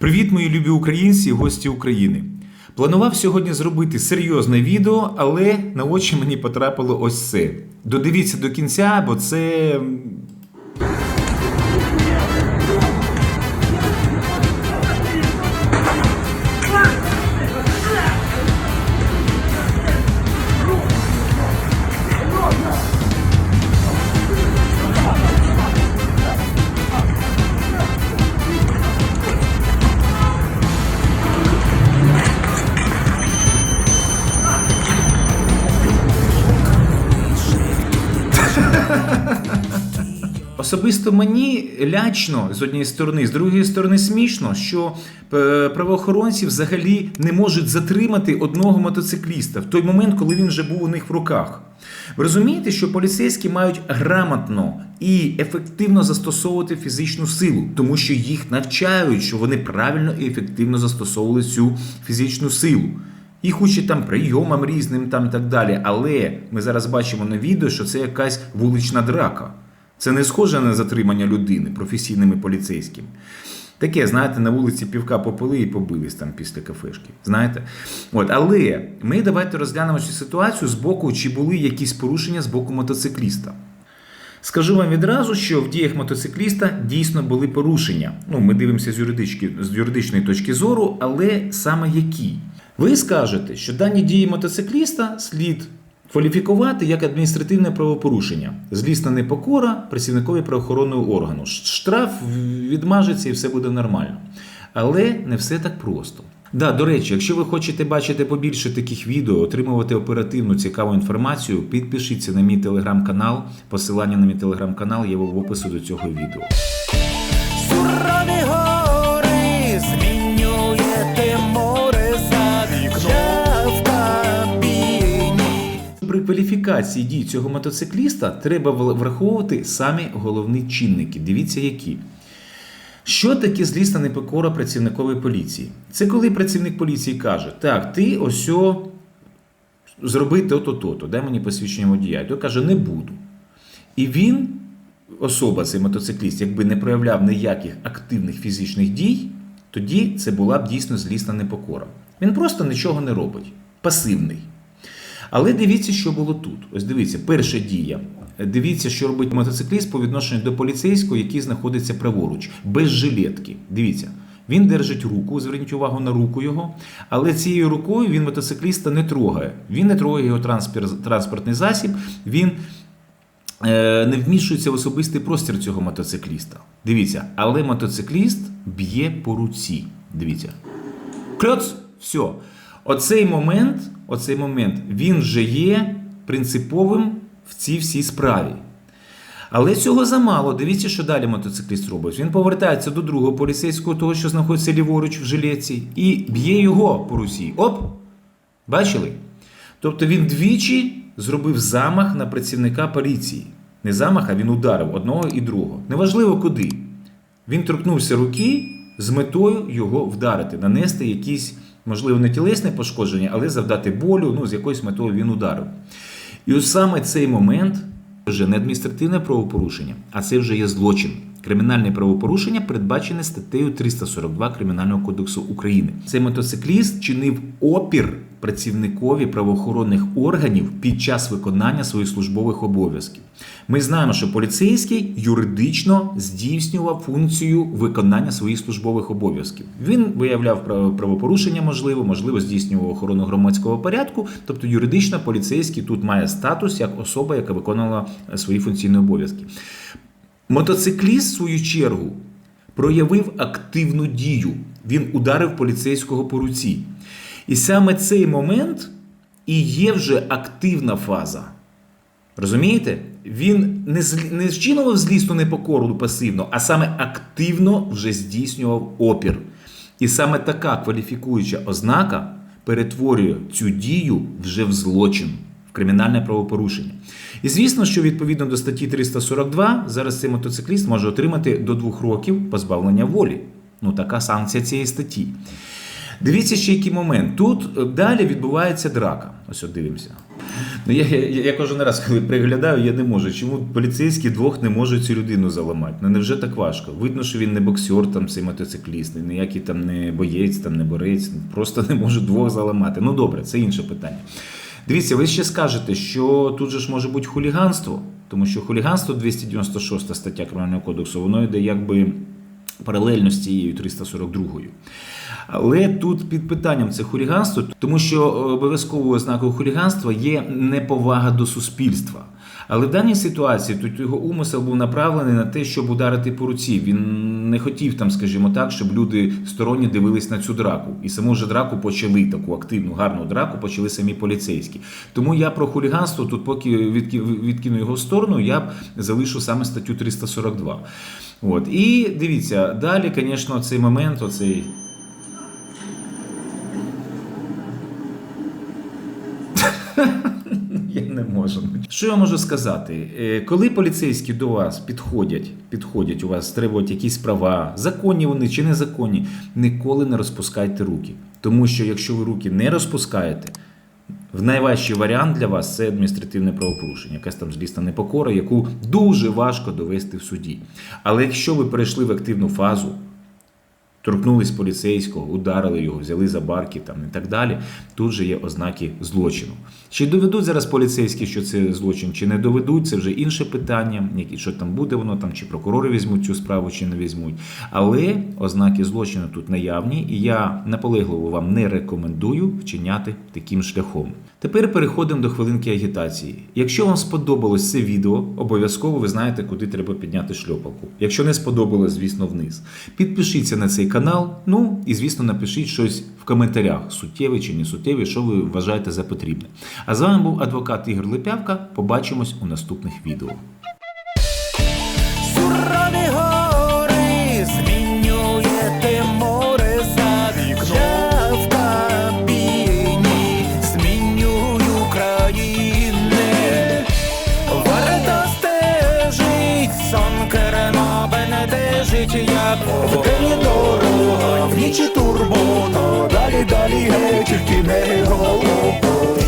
Привіт, мої любі українці і гості України. Планував сьогодні зробити серйозне відео, але на очі мені потрапило ось це. Додивіться до кінця, бо це. Особисто мені лячно з однієї сторони, з другої сторони смішно, що е, правоохоронці взагалі не можуть затримати одного мотоцикліста в той момент, коли він вже був у них в руках. Ви розумієте, що поліцейські мають грамотно і ефективно застосовувати фізичну силу, тому що їх навчають, що вони правильно і ефективно застосовували цю фізичну силу. Їх учать там прийомам різним там і так далі. Але ми зараз бачимо на відео, що це якась вулична драка. Це не схоже на затримання людини професійними поліцейськими. Таке, знаєте, на вулиці півка попили і побились там після кафешки. Знаєте? От, але ми давайте розглянемо цю ситуацію з боку, чи були якісь порушення з боку мотоцикліста. Скажу вам відразу, що в діях мотоцикліста дійсно були порушення. Ну, ми дивимося з, юридички, з юридичної точки зору, але саме які? Ви скажете, що дані дії мотоцикліста слід кваліфікувати як адміністративне правопорушення, злісна непокора працівникові правоохоронного органу. Штраф відмажеться і все буде нормально. Але не все так просто. Да, до речі, якщо ви хочете бачити побільше таких відео, отримувати оперативну цікаву інформацію, підпишіться на мій телеграм-канал. Посилання на мій телеграм-канал є в опису до цього відео. Кваліфікації дій цього мотоцикліста треба враховувати самі головні чинники. Дивіться, які. Що таке злісна непокора працівникової поліції? Це коли працівник поліції каже: Так, ти ось зроби то-то, то-то, дай мені посвідчення водія. Той каже, не буду. І він, особа, цей мотоцикліст, якби не проявляв ніяких активних фізичних дій, тоді це була б дійсно злісна непокора. Він просто нічого не робить, пасивний. Але дивіться, що було тут. Ось дивіться, перша дія. Дивіться, що робить мотоцикліст по відношенню до поліцейського, який знаходиться праворуч, без жилетки. Дивіться. Він держить руку, зверніть увагу на руку його, але цією рукою він мотоцикліста не трогає. Він не трогає його транспортний засіб, він е, не вмішується в особистий простір цього мотоцикліста. Дивіться, але мотоцикліст б'є по руці. Дивіться. Кльоц, все. Оцей момент, оцей момент, він вже є принциповим в цій всій справі. Але цього замало. Дивіться, що далі мотоцикліст робить. Він повертається до другого поліцейського, того, що знаходиться ліворуч в жилетці, і б'є його по руці. Оп! Бачили? Тобто він двічі зробив замах на працівника поліції. Не замах, а він ударив одного і другого. Неважливо куди. Він торкнувся руки з метою його вдарити, нанести якісь, можливо, не тілесне пошкодження, але завдати болю, ну, з якоюсь метою він ударив. І ось саме цей момент вже не адміністративне правопорушення, а це вже є злочин. Кримінальне правопорушення передбачене статтею 342 Кримінального кодексу України. Цей мотоцикліст чинив опір працівникові правоохоронних органів під час виконання своїх службових обов'язків. Ми знаємо, що поліцейський юридично здійснював функцію виконання своїх службових обов'язків. Він виявляв правопорушення, можливо, можливо, здійснював охорону громадського порядку. Тобто, юридично поліцейський тут має статус як особа, яка виконувала е, свої функційні обов'язки. Мотоцикліст, в свою чергу, проявив активну дію. Він ударив поліцейського по руці. І саме цей момент і є вже активна фаза. Розумієте? Він не, не вчинював злісну непокору пасивно, а саме активно вже здійснював опір. І саме така кваліфікуюча ознака перетворює цю дію вже в злочин, в кримінальне правопорушення. І звісно, що відповідно до статті 342 зараз цей мотоцикліст може отримати до двох років позбавлення волі. Ну, така санкція цієї статті. Дивіться ще який момент. Тут е, далі відбувається драка. Ось от дивимося. Ну, я, я, я кожен раз, коли приглядаю, я не можу. Чому поліцейські двох не можуть цю людину заламати? Ну невже так важко? Видно, що він не боксер, там цей мотоцикліст, ніякий там не боєць, там не борець, просто не може двох заламати. Ну добре, це інше питання. Дивіться, ви ще скажете, що тут же ж може бути хуліганство, тому що хуліганство 296 стаття Кримінального кодексу, воно йде якби паралельно з цією 342. Але тут під питанням це хуліганство, тому що обов'язковою ознакою хуліганства є неповага до суспільства. Але в даній ситуації тут його умисел був направлений на те, щоб ударити по руці. Він не хотів там, скажімо так, щоб люди сторонні дивились на цю драку. І саму ж драку почали таку активну, гарну драку, почали самі поліцейські. Тому я про хуліганство тут, поки відки- відкину його в сторону, я б залишу саме статтю 342. От. І дивіться, далі, звісно, цей момент, оцей. Я. Що я можу сказати? Е, Коли поліцейські до вас підходять, підходять у вас, требують якісь права, законні вони чи незаконні, ніколи не розпускайте руки. Тому що якщо ви руки не розпускаєте, в найважчий варіант для вас це адміністративне правопорушення, якась там злісна непокора, яку дуже важко довести в суді. Але якщо ви перейшли в активну фазу, торкнулись поліцейського, ударили його, взяли за барки там і так далі. Тут же є ознаки злочину. Чи доведуть зараз поліцейські, що це злочин, чи не доведуть, це вже інше питання, що там буде воно там, чи прокурори візьмуть цю справу, чи не візьмуть. Але ознаки злочину тут наявні, і я наполегливо вам не рекомендую вчиняти таким шляхом. Тепер переходимо до хвилинки агітації. Якщо вам сподобалось це відео, обов'язково ви знаєте, куди треба підняти шльопалку. Якщо не сподобалось, звісно, вниз. Підпишіться на цей канал. Ну і звісно, напишіть щось в коментарях, суттєве чи не суттєве, що ви вважаєте за потрібне. А з вами був адвокат Ігор Липявка. Побачимось у наступних відео. Сурові гори змінюєте море за вікном. Я в нічі турбота, далі, далі, геть, тільки не голова.